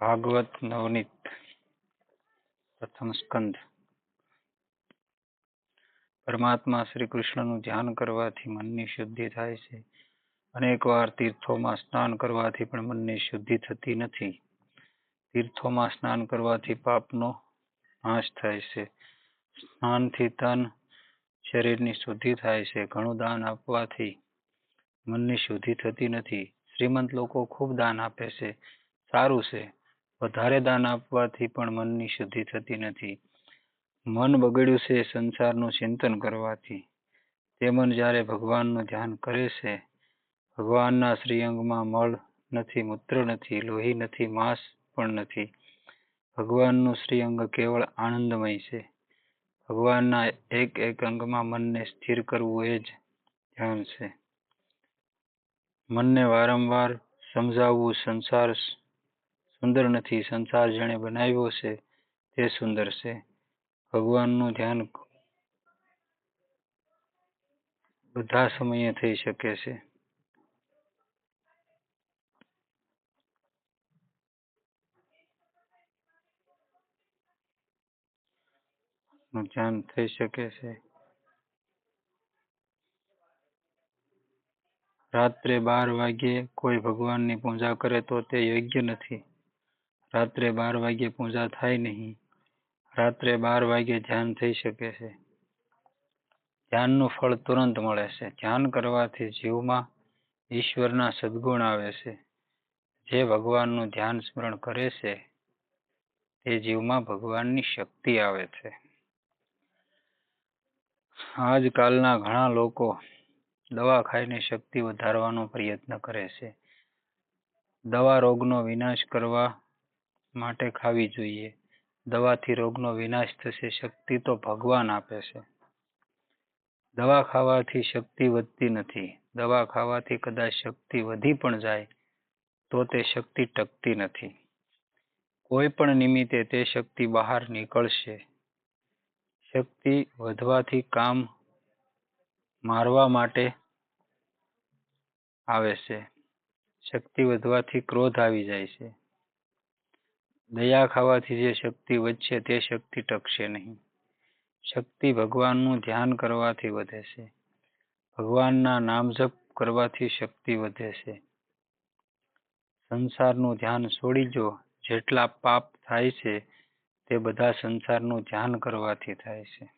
ભાગવત નવનીત પ્રથમ સ્કંદ. પરમાત્મા શ્રી કૃષ્ણનું ધ્યાન કરવાથી મનની શુદ્ધિ થાય છે. અનેકવાર તીર્થોમાં સ્નાન કરવાથી પણ મનની શુદ્ધિ થતી નથી. તીર્થોમાં સ્નાન કરવાથી પાપનો નાશ થાય છે. સ્નાનથી તન શરીરની શુદ્ધિ થાય છે. ઘણું દાન આપવાથી મનની શુદ્ધિ થતી નથી. શ્રીમંત લોકો ખૂબ દાન આપે છે. સારું છે. વધારે દાન આપવાથી પણ મનની શુદ્ધિ થતી નથી. મન બગડ્યું છે સંસારનું ચિંતન કરવાથી. તે મન જ્યારે ભગવાનનું ધ્યાન કરે છે, ભગવાનના શ્રીઅંગમાં મળ નથી, મૂત્ર નથી, લોહી નથી, માંસ પણ નથી. ભગવાનનું શ્રીઅંગ કેવળ આનંદમય છે. ભગવાનના એક એક અંગમાં મનને સ્થિર કરવું એ જ ધ્યાન છે. મનને વારંવાર સમજાવવું સંસાર સુંદર નથી, સંસાર જેણે બનાવ્યો છે તે સુંદર છે. ભગવાનનું ધ્યાન બધા સમયે થઈ શકે છે. નું ધ્યાન થઈ શકે છે. રાત્રે બાર વાગ્યે કોઈ ભગવાનની પૂજા કરે તો તે યોગ્ય નથી. રાત્રે બાર વાગ્યે પૂજા થાય નહીં. રાત્રે બાર વાગ્યે ધ્યાન થઈ શકે છે. ધ્યાનનું ફળ તુરંત મળે છે. ધ્યાન કરવાથી જીવમાં ઈશ્વરના સદગુણ આવે છે. જે ભગવાનનું ધ્યાન સ્મરણ કરે છે, તે જીવમાં ભગવાનની શક્તિ આવે છે. આજકાલના ઘણા લોકો દવા ખાઈને શક્તિ વધારવાનો પ્રયત્ન કરે છે. દવા રોગનો વિનાશ કરવા માટે ખાવી જોઈએ. દવાથી રોગનો વિનાશ થશે, શક્તિ તો ભગવાન આપે છે. દવા ખાવાથી શક્તિ વધતી નથી. દવા ખાવાથી કદાચ શક્તિ વધી પણ જાય, તો તે શક્તિ ટકતી નથી. કોઈ પણ નિમિત્તે તે શક્તિ બહાર નીકળશે. શક્તિ વધવાથી કામ મારવા માટે આવે છે. શક્તિ વધવાથી ક્રોધ આવી જાય છે. દયા ખાવાથી જે શક્તિ વધશે તે શક્તિ ટકશે નહીં. શક્તિ ભગવાનનું ધ્યાન કરવાથી વધે છે. ભગવાનના નામ જપ કરવાથી શક્તિ વધે છે. સંસારનું ધ્યાન છોડી જો, જેટલા પાપ થાય છે, તે બધા સંસારનું ધ્યાન કરવાથી થાય છે.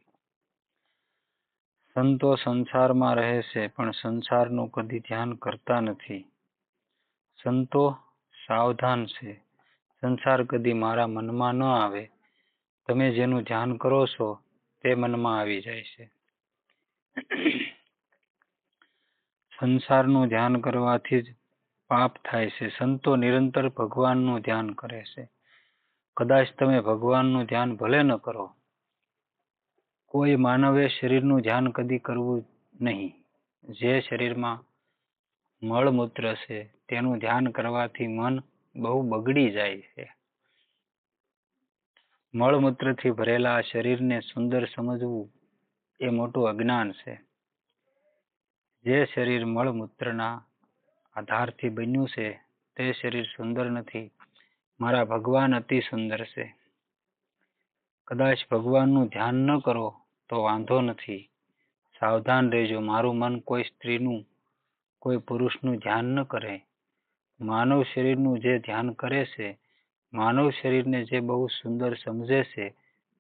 સંતો સંસારમાં રહે છે, પણ સંસારનું કદી ધ્યાન કરતા નથી. સંતો સાવધાન છે. સંસાર કદી મારા મનમાં ન આવે. તમે જેનું ધ્યાન કરો છો તે મનમાં આવી જાય છે. સંસારનું ધ્યાન કરવાથી જ પાપ થાય છે. સંતો નિરંતર ભગવાનનું ધ્યાન કરે છે. કદાચ તમે ભગવાનનું ધ્યાન ભલે ન કરો. કોઈ માનવે શરીરનું ધ્યાન કદી કરવું નહીં. જે શરીરમાં મળમૂત્ર છે, તેનું ધ્યાન કરવાથી મન બહુ બગડી જાય છે. મળમૂત્રથી ભરેલા શરીરને સુંદર સમજવું એ મોટું અજ્ઞાન છે. જે શરીર મળમૂત્રના આધારથી બન્યું છે, તે શરીર સુંદર નથી. મારા ભગવાન અતિ સુંદર છે. કદાચ ભગવાનનું ધ્યાન ન કરો તો વાંધો નથી. સાવધાન રહેજો. મારું મન કોઈ સ્ત્રીનું, કોઈ પુરુષનું ધ્યાન ન કરે. માનવ શરીરનું જે ધ્યાન કરે છે, માનવ શરીરને જે બહુ સુંદર સમજે છે,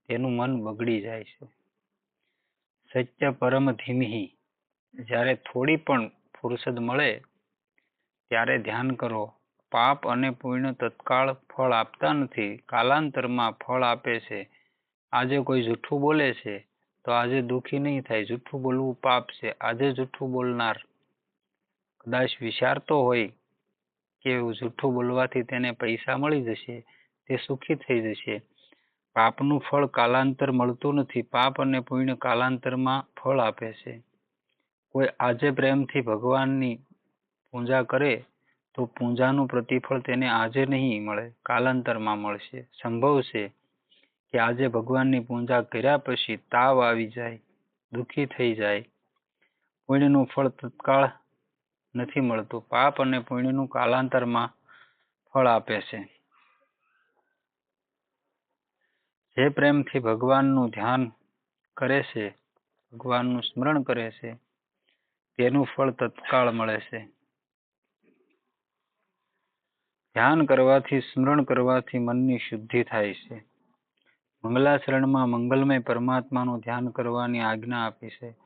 તેનું મન બગડી જાય છે. સત્ય પરમ ધીમી. જ્યારે થોડી પણ ફુરસદ મળે, ત્યારે ધ્યાન કરો. પાપ અને પુણ્ય તત્કાળ ફળ આપતા નથી. કાલાંતરમાં ફળ આપે છે. આજે કોઈ જૂઠું બોલે છે, તો આજે દુઃખી નહીં થાય. જૂઠું બોલવું પાપ છે. આજે જૂઠું બોલનાર કદાચ વિચારતો હોય કે જૂઠું બોલવાથી તેને પૈસા મળી જશે, તે સુખી થઈ જશે. પાપનું ફળ કાલાંતર મળતું નથી, પાપ અને પુણ્ય કાલાંતરમાં ફળ આપે છે. કોઈ આજે પ્રેમથી ભગવાનની પૂજા કરે, તો પૂજાનું પ્રતિફળ તેને આજે નહીં મળે, કાલાંતરમાં મળશે. સંભવ છે કે આજે ભગવાનની પૂજા કર્યા પછી તાવ આવી જાય, દુઃખી થઈ જાય. પુણ્યનું ફળ તત્કાળ નથી મળતું. પાપ અને પુણ્યનું કાલાંતરમાં ફળ આપે છે. જે પ્રેમથી ભગવાનનું ધ્યાન કરે છે, ભગવાનનું સ્મરણ કરે છે, તેનું ફળ તત્કાળ મળે છે. ધ્યાન કરવાથી, સ્મરણ કરવાથી મનની શુદ્ધિ થાય છે. મંગલાચરણમાં મંગલમય પરમાત્માનું ધ્યાન કરવાની આજ્ઞા આપી છે.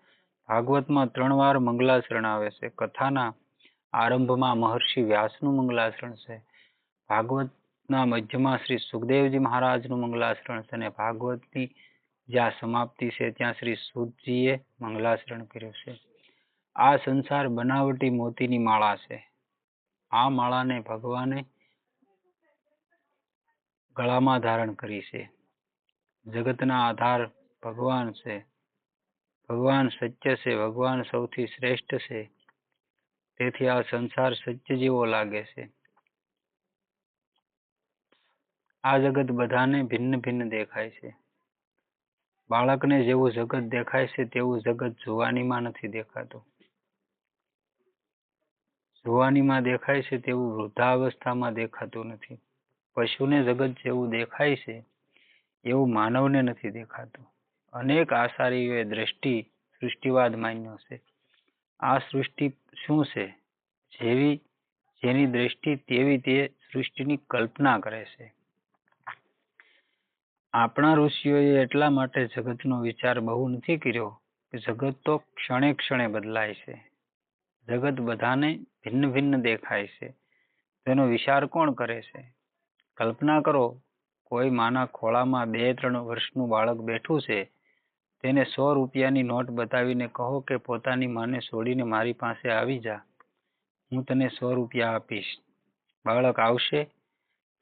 ભાગવતમાં ત્રણ વાર મંગલાચરણ આવે છે. કથાના આરંભમાં મહર્ષિ વ્યાસનું મંગલાચરણ છે. ભાગવતના મધ્યમાં શ્રી સુખદેવજી મહારાજનું મંગલાચરણ છે અને ભાગવતની જ્યાં સમાપ્તિ છે, ત્યાં શ્રી સુદજીએ મંગલાચરણ કર્યું છે. આ સંસાર બનાવટી મોતીની માળા છે. આ માળાને ભગવાને ગળામાં ધારણ કરી છે. જગતના આધાર ભગવાન છે. ભગવાન સત્ય છે, ભગવાન સૌથી શ્રેષ્ઠ છે. તેથી આ સંસાર સત્ય જેવો લાગે છે. આ જગત બધાને ભિન્ન ભિન્ન દેખાય છે. બાળકને જેવું જગત દેખાય છે, તેવું જગત જુવાનીમાં નથી દેખાતું. જુવાનીમાં દેખાય છે, તેવું વૃદ્ધાવસ્થામાં દેખાતું નથી. પશુને જગત જેવું દેખાય છે, એવું માનવને નથી દેખાતું. અનેક આચાર્યોએ દ્રષ્ટિ સૃષ્ટિવાદ માન્યો છે. આ સૃષ્ટિ શું છે? જેવી, જેની દ્રષ્ટિ તેવી તે સૃષ્ટિની કલ્પના કરે છે. આપણા ઋષિઓએ એટલા માટે જગતનો વિચાર બહુ નથી કર્યો કે જગત તો ક્ષણે ક્ષણે બદલાય છે. જગત બધાને ભિન્ન ભિન્ન દેખાય છે. તેનો વિચાર કોણ કરે છે? કલ્પના કરો, કોઈ માના ખોળામાં બે ત્રણ વર્ષનું બાળક બેઠું છે તેને સો રૂપિયાની નોટ બતાવીને કહો કે પોતાની માને છોડીને મારી પાસે આવી જા. હું તને સો રૂપિયા આપીશ. બાળક આવશે.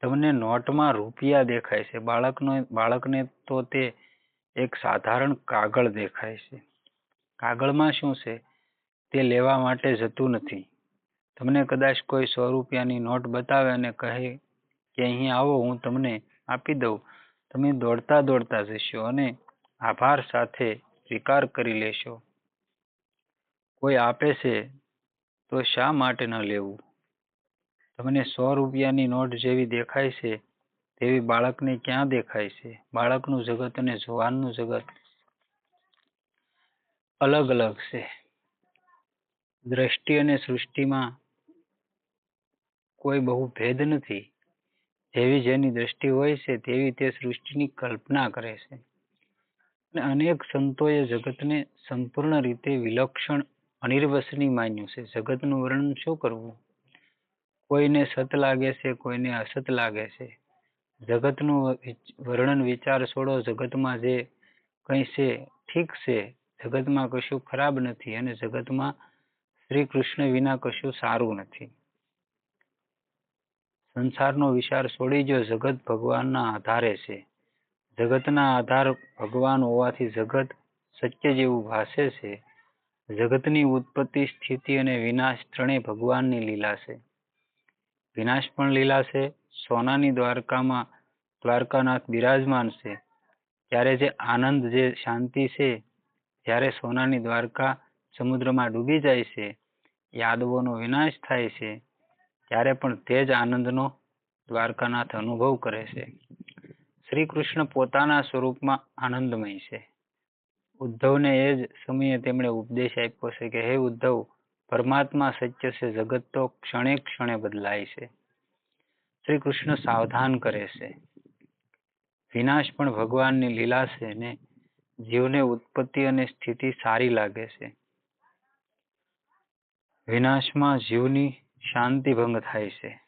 તમને નોટમાં રૂપિયા દેખાય છે. બાળકનો, બાળકને તો તે એક સાધારણ કાગળ દેખાય છે. કાગળમાં શું છે? તે લેવા માટે જતું નથી. તમને કદાચ કોઈ સો રૂપિયાની નોટ બતાવે અને કહે કે અહીં આવો, હું તમને આપી દઉં. તમે દોડતા દોડતા જશો અને આભાર સાથે સ્વીકાર કરી લેશો. કોઈ આપે છે તો શા માટે ન લેવું? તમને સો રૂપિયાની નોટ જેવી દેખાય છે તેવી બાળકને ક્યાં દેખાય છે? બાળકનું જગત અને જુવાનનું જગત અલગ અલગ છે. દ્રષ્ટિ અને સૃષ્ટિમાં કોઈ બહુ ભેદ નથી. જેવી જેની દ્રષ્ટિ હોય છે તેવી તે સૃષ્ટિની કલ્પના કરે છે. અને અનેક સંતોએ જગતને સંપૂર્ણ રીતે વિલક્ષણ અનિર્વસની માન્યું છે. જગતનું વર્ણન શું કરવું? કોઈને સત લાગે છે, કોઈને અસત લાગે છે. જગતનું વર્ણન, વિચાર છોડો. જગતમાં જે કંઈ છે, ઠીક છે. જગતમાં કશું ખરાબ નથી અને જગતમાં શ્રી કૃષ્ણ વિના કશું સારું નથી. સંસારનો વિચાર છોડી જો જગત ભગવાનના આધારે છે જગતના આધાર ભગવાન હોવાથી જગત સત્ય જેવું ભાસે છે. જગતની ઉત્પત્તિ, સ્થિતિ અને વિનાશ ત્રણેય ભગવાનની લીલા છે. વિનાશ પણ લીલા છે, સોનાની દ્વારકામાં દ્વારકાનાથ બિરાજમાન છે. ત્યારે જે આનંદ, જે શાંતિ છે જ્યારે સોનાની દ્વારકા સમુદ્રમાં ડૂબી જાય છે, યાદવોનો વિનાશ થાય છે, ત્યારે પણ તે જ આનંદનો દ્વારકાનાથ અનુભવ કરે છે. શ્રી કૃષ્ણ પોતાના સ્વરૂપમાં આનંદમય છે. ઉદ્ધવને એ જ સમયે તેમણે ઉપદેશ આપ્યો છે કે, હે ઉદ્ધવ, પરમાત્મા સત્ય છે, જગત તો ક્ષણે ક્ષણે બદલાય છે. શ્રી કૃષ્ણ સાવધાન કરે છે. વિનાશ પણ ભગવાનની લીલા છે ને જીવને ઉત્પત્તિ અને સ્થિતિ સારી લાગે છે. વિનાશમાં જીવની શાંતિ ભંગ થાય છે.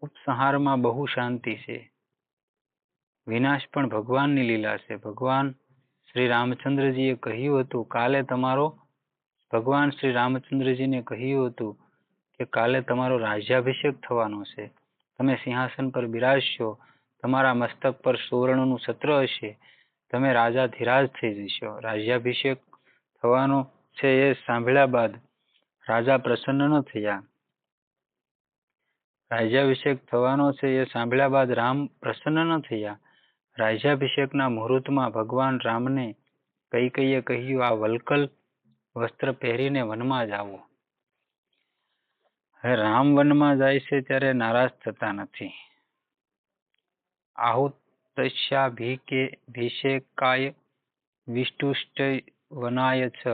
ઉપસંહારમાં બહુ શાંતિ છે. વિનાશ પણ ભગવાનની લીલા છે. ભગવાન શ્રી રામચંદ્રજીએ કહ્યું હતું, કાલે તમારો ભગવાન શ્રી રામચંદ્રજીને કહ્યું હતું કે, કાલે તમારો રાજ્યાભિષેક થવાનો છે. તમે સિંહાસન પર બિરાજશો. તમારા મસ્તક પર સુવર્ણનું છત્ર હશે. તમે રાજા ધીરાજ થઈ જશો. રાજ્યાભિષેક થવાનો છે એ સાંભળ્યા બાદ રાજા પ્રસન્ન ન થયા. રાજ્યાભિષેક થવાનો છે એ સાંભળ્યા બાદ રામ પ્રસન્ન ન થયા. રાજ્યાભિષેકના મુહૂર્તમાં ભગવાન રામને કઈ કહ્યું, આ વલકલ વસ્ત્ર પહેરીને વનમાં જાવો હવે રામ વનમાં જાય છે ત્યારે નારાજ થતા નથી. આહુત વિષ્ટુષ્ટ વનાય છ,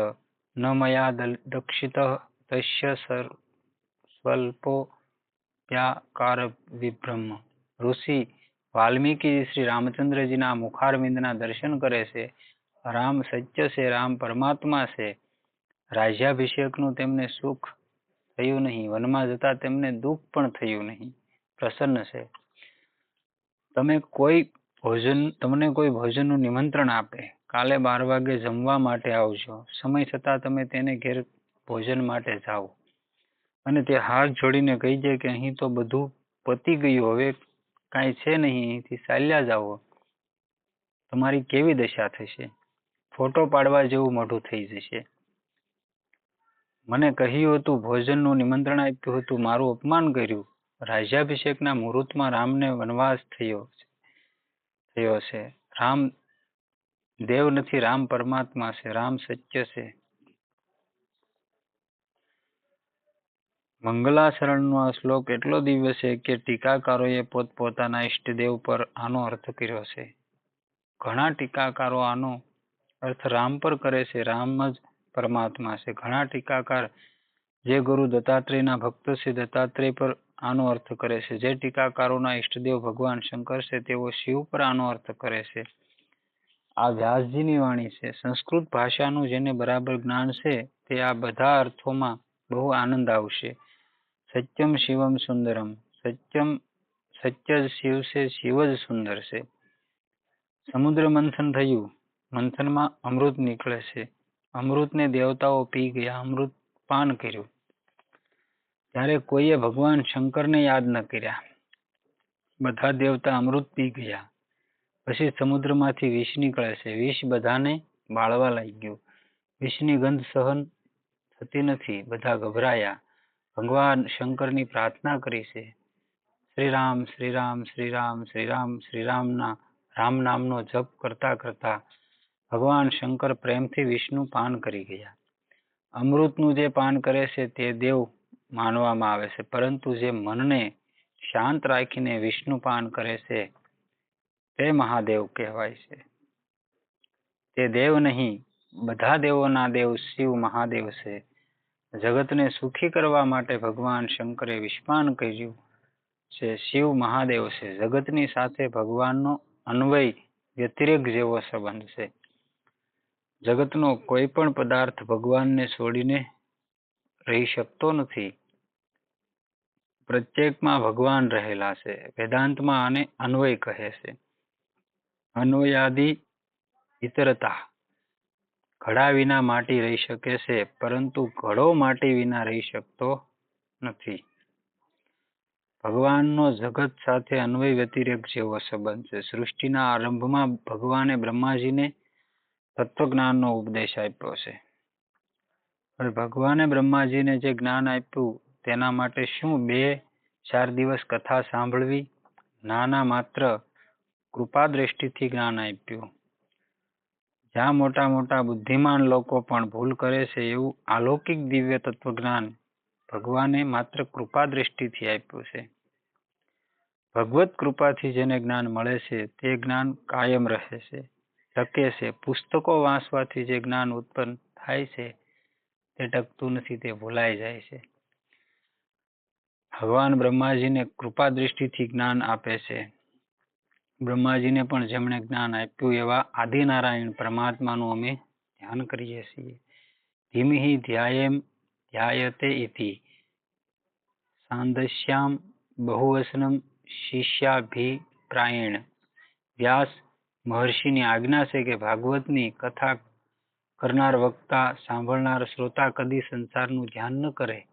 ન મયા દલ- દક્ષિત તસ્ય સર- સ્વલ્પોપ્યાકાર વિભ્રમ. ઋષિ વાલ્મીકી શ્રી રામચંદ્રજીના મુખારવિંદના દર્શન કરે છે. રામ સત્ય છે, રામ પરમાત્મા છે. રાજ્યાભિષેકનું તેમને સુખ થયું નહીં, વનમાં જતા તેમને દુઃખ પણ થયું નહીં. પ્રસન્ન છે. તમે કોઈ ભોજન, તમને કોઈ ભોજનનું નિમંત્રણ આપે, કાલે બાર વાગે જમવા માટે આવજો. સમય છતાં તમે તેને ઘેર ભોજન માટે જાઓ. અને તે હાથ જોડીને કહી દે કે અહીં તો બધું પતી ગયું. હવે કાંઈ છે નહીં, અહીંથી ચાલ્યા જાઓ. તમારી કેવી દશા થશે? ફોટો પાડવા જેવું મોઢું થઈ જશે. મને કહ્યું હતું, ભોજનનું નિમંત્રણ આપ્યું હતું, મારું અપમાન કર્યું. રાજ્યાભિષેકના મુહૂર્તમાં રામને વનવાસ થયો થયો છે. રામ, દેવ નથી, રામ પરમાત્મા છે, રામ સત્ય છે. મંગલાચરણનો આ શ્લોક એટલો દિવ્ય છે કે ટીકાકારોએ પોતપોતાના ઈષ્ટદેવ પર આનો અર્થ કર્યો છે. ઘણા ટીકાકારો આનો અર્થ રામ પર કરે છે, રામ જ પરમાત્મા છે. ઘણા ટીકાકાર જે ગુરુ દત્તાત્રેયના ભક્ત છે, દત્તાત્રેય પર આનો અર્થ કરે છે. જે ટીકાકારોના ઈષ્ટદેવ ભગવાન શંકર છે, તેઓ શિવ પર આનો અર્થ કરે છે. આ વ્યાસજીની વાણી છે. સંસ્કૃત ભાષાનું જેને બરાબર જ્ઞાન છે, તે આ બધા અર્થોમાં બહુ આનંદ આવશે. સત્યમ શિવમ સુંદરમ. સત્યમ, સત્ય જ શિવ છે, શિવ જ સુંદર છે. સમુદ્ર મંથન થયું. મંથનમાં અમૃત નીકળે છે. અમૃતને દેવતાઓ પી ગયા. અમૃત પાન કર્યું. ત્યારે કોઈએ ભગવાન શંકરને યાદ ન કર્યા. બધા દેવતા અમૃત પી ગયા. પછી સમુદ્રમાંથી વિષ નીકળે છે. વિષ બધાને બાળવા લાગ્યું. વિષની ગંધ સહન થતી નથી. બધા ગભરાયા. ભગવાન શંકરની પ્રાર્થના કરી છે. શ્રીરામ શ્રી રામ શ્રી રામના રામ નામનો જપ કરતા કરતા ભગવાન શંકર પ્રેમથી વિષ્ણુ પાન કરી ગયા. અમૃતનું જે પાન કરે છે તે દેવ માનવામાં આવે છે, પરંતુ જે મનને શાંત રાખીને વિષ્ણુ પાન કરે છે તે મહાદેવ કહેવાય છે. તે દેવ નહીં, બધા દેવોના દેવ શિવ મહાદેવ છે. જગતને સુખી કરવા માટે ભગવાન શંકરે વિશ્વાન કર્યું છે. શિવ મહાદેવ છે. જગતની સાથે ભગવાનનો અન્વય વ્યતિરેક જેવો સંબંધ છે. જગતનો કોઈ પણ પદાર્થ ભગવાનને છોડીને રહી શકતો નથી. પ્રત્યેકમાં ભગવાન રહેલા છે. વેદાંતમાં આને અન્વય કહે છે. અન્વયાદિ ઇતરતા. ઘડા વિના માટી રહી શકે છે, પરંતુ ઘડો માટી વિના રહી શકતો નથી. ભગવાનનો જગત સાથે અન્વય વ્યતિરેક જેવો સંબંધ છે. સૃષ્ટિના આરંભમાં ભગવાને બ્રહ્માજીને તત્વજ્ઞાનનો ઉપદેશ આપ્યો છે. હવે ભગવાને બ્રહ્માજીને જે જ્ઞાન આપ્યું, તેના માટે શું બે ચાર દિવસ કથા સાંભળવી? નાના માત્ર કૃપા દ્રષ્ટિથી જ્ઞાન આપ્યું. જ્યાં મોટા મોટા બુદ્ધિમાન લોકો પણ ભૂલ કરે છે એવું અલૌકિક દિવ્ય તત્વજ્ઞાન ભગવાને માત્ર કૃપા દ્રષ્ટિથી આપ્યું છે. ભગવત કૃપાથી જેને જ્ઞાન મળે છે, તે જ્ઞાન કાયમ રહે છે ટકે છે. પુસ્તકો વાંચવાથી જે જ્ઞાન ઉત્પન્ન થાય છે, તે ટકતું નથી, તે ભૂલાઈ જાય છે. ભગવાન બ્રહ્માજીને કૃપા દ્રષ્ટિથી જ્ઞાન આપે છે. બ્રહ્માજીને પણ જેમણે જ્ઞાન આપ્યું એવા આદિનારાયણ પરમાત્માનું અમે ધ્યાન કરીએ છીએ. ધીમિ ધ્યાયેમ ધ્યાયતે સાંદશ્યામ બહુવસનમ શિષ્યાભિપ્રાયણ. વ્યાસ મહર્ષિની આજ્ઞા છે કે ભાગવતની કથા કરનાર વક્તા, સાંભળનાર શ્રોતા કદી સંસારનું ધ્યાન ન કરે.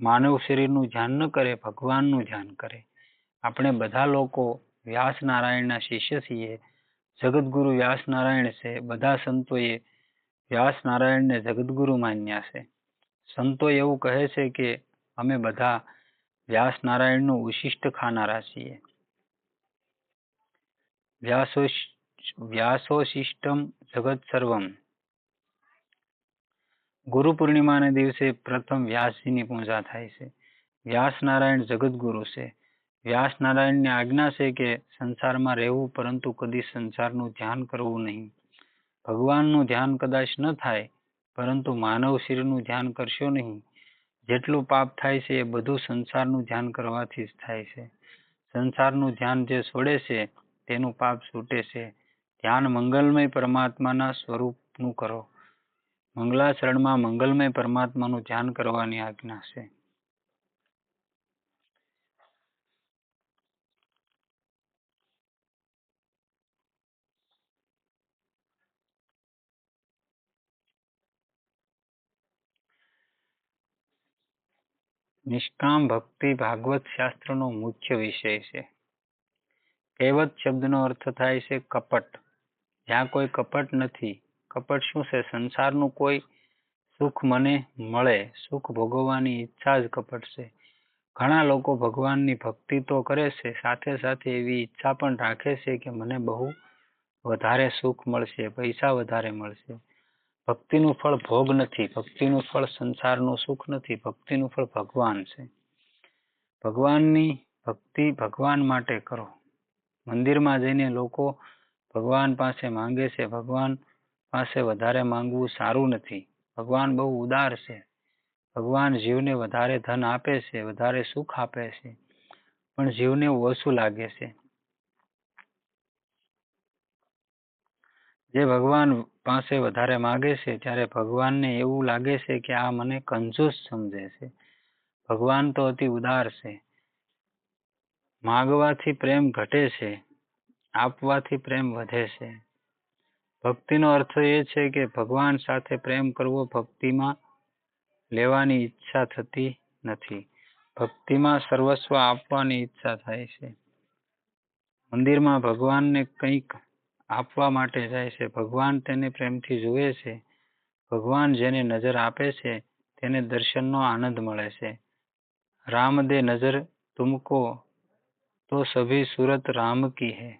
માનવ શરીરનું ધ્યાન ન કરે, ભગવાનનું ધ્યાન કરે. આપણે બધા લોકો વ્યાસ નારાયણના શિષ્ય છીએ જગતગુરુ વ્યાસ નારાયણ છે બધા સંતોએ વ્યાસ નારાયણને જગતગુરુ માન્યા છે સંતો એવું કહે છે કે અમે બધા વ્યાસ નારાયણનું ઉશિષ્ટ ખાનારા છીએ વ્યાસો વ્યાસોશિષ્ટમ જગત સર્વમ ગુરુ પૂર્ણિમાના દિવસે પ્રથમ વ્યાસજીની પૂજા થાય છે વ્યાસ નારાયણ જગતગુરુ છે વ્યાસ નારાયણની આજ્ઞા છે કે સંસારમાં રહેવું પરંતુ કદી સંસારનું ધ્યાન કરવું નહીં. ભગવાનનું ધ્યાન કદાચ ન થાય, પરંતુ માનવ શરીરનું ધ્યાન કરશો નહીં. જેટલું પાપ થાય છે એ બધું સંસારનું ધ્યાન કરવાથી જ થાય છે. સંસારનું ધ્યાન જે છોડે છે, તેનું પાપ છૂટે છે. ધ્યાન મંગલમય પરમાત્માના સ્વરૂપનું કરો. મંગલાચરણમાં મંગલમય પરમાત્માનું ધ્યાન કરવાની આજ્ઞા છે. નિષ્કામ ભક્તિ ભાગવત શાસ્ત્રનો મુખ્ય વિષય છે. કહેવત શબ્દનો અર્થ થાય છે કપટ. જ્યાં કોઈ કપટ નથી, કપટ શું છે? સંસારનું કોઈ સુખ મને મળે, સુખ ભોગવવાની ઈચ્છા જ કપટ છે. ઘણા લોકો ભગવાનની ભક્તિ તો કરે છે, સાથે સાથે એવી ઈચ્છા પણ રાખે છે કે મને બહુ વધારે સુખ મળશે, પૈસા વધારે મળશે. ભક્તિનું ફળ ભોગ નથી, ભક્તિનું ફળ સંસારનું સુખ નથી, ભક્તિનું ફળ ભગવાન છે. ભગવાનની ભક્તિ ભગવાન માટે કરો. મંદિરમાં જઈને લોકો ભગવાન પાસે માંગે છે, ભગવાન પાસે વધારે માંગવું સારું નથી. ભગવાન બહુ ઉદાર છે. ભગવાન જીવને વધારે ધન આપે છે, વધારે સુખ આપે છે. પણ જીવને ઓછું લાગે છે. જે ભગવાન પાસે વધારે માગે છે, ત્યારે ભગવાનને એવું લાગે છે કે આ મને કંજૂસ સમજે છે. ભગવાન તો અતિ ઉદાર છે. માગવાથી પ્રેમ ઘટે છે, આપવાથી પ્રેમ વધે છે. ભક્તિનો અર્થ એ છે કે ભગવાન સાથે પ્રેમ કરવો ભક્તિમાં લેવાની ઈચ્છા થતી નથી. ભક્તિમાં સર્વસ્વ આપવાની ઈચ્છા થાય છે. મંદિરમાં ભગવાનને કંઈક આપવા માટે જાય છે. ભગવાન તેને પ્રેમથી જુએ છે. ભગવાન જેને નજર આપે છે, તેને દર્શનનો આનંદ મળે છે. રામ દે નજર તુમકો, તો સભી સુરત રામ કી હૈ.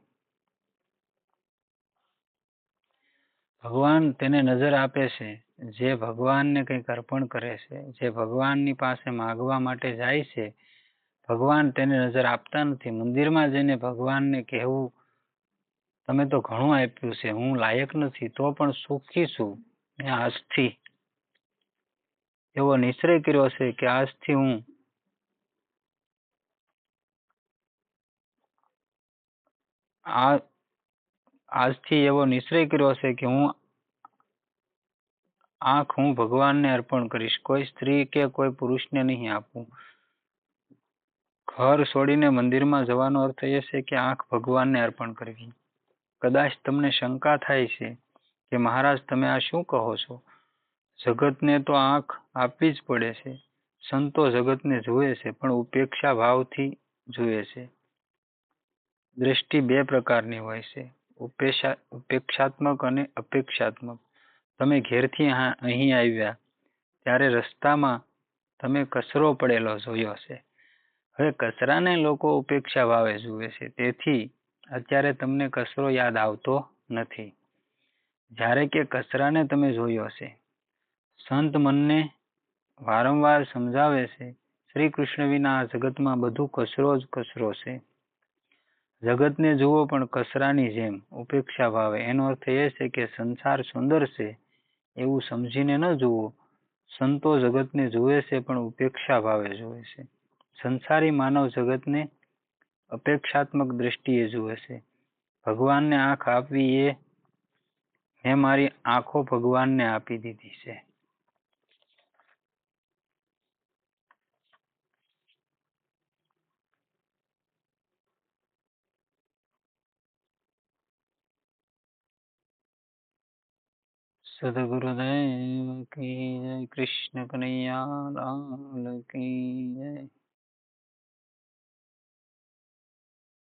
ભગવાન તેને નજર આપે છે. જે ભગવાનને કંઈક અર્પણ કરે છે, જે ભગવાનની પાસે માગવા માટે જાય છે, ભગવાન તેને નજર આપતા નથી. મંદિરમાં જઈને ભગવાનને કહેવું તમે તો ઘણું આપ્યું છે, હું લાયક નથી, તો પણ સુખી છું. મેં આજથી એવો નિશ્ચય કર્યો છે કે આજથી હું આ, આજથી એવો નિશ્ચય કર્યો છે કે હું આંખ હું ભગવાનને અર્પણ કરીશ, કોઈ સ્ત્રી કે કોઈ પુરુષને નહીં આપું. ઘર છોડીને મંદિરમાં જવાનો અર્થ એ છે કે આંખ ભગવાનને અર્પણ કરવી. કદાચ તમને શંકા થાય છે કે મહારાજ, તમે આ શું કહો છો? જગતને તો આંખ આપવી જ પડે છે. સંતો જગતને જુએ છે, પણ ઉપેક્ષા ભાવથી જુએ છે. દ્રષ્ટિ બે પ્રકારની હોય છે, ઉપેક્ષા, ઉપેક્ષાત્મક અને અપેક્ષાત્મક. તમે ઘેરથી અહીં આવ્યા, ત્યારે રસ્તામાં તમે કચરો પડેલો જોયો છે હવે કચરાને લોકો ઉપેક્ષા ભાવે જુએ છે, તેથી અત્યારે તમને કચરો યાદ આવતો નથી. જ્યારે કે કચરાને તમે જોયો હશે. સંત મનને વારંવાર સમજાવે છે શ્રી કૃષ્ણ વિના આ જગતમાં બધું કચરો જ કચરો છે. જગતને જુઓ પણ કચરાની જેમ ઉપેક્ષા ભાવે. એનો અર્થ એ છે કે સંસાર સુંદર છે, એવું સમજીને ન જુઓ. સંતો જગતને જુએ છે પણ ઉપેક્ષા ભાવે જુએ છે. સંસારી માનવ જગતને અપેક્ષાત્મક દ્રષ્ટિએ જુએ છે ભગવાનને આંખ આપવી એ મેં મારી આંખો ભગવાનને આપી દીધી છે. સદગુરુદેવ કી જય, કૃષ્ણ કનૈયા લાલ કી જય.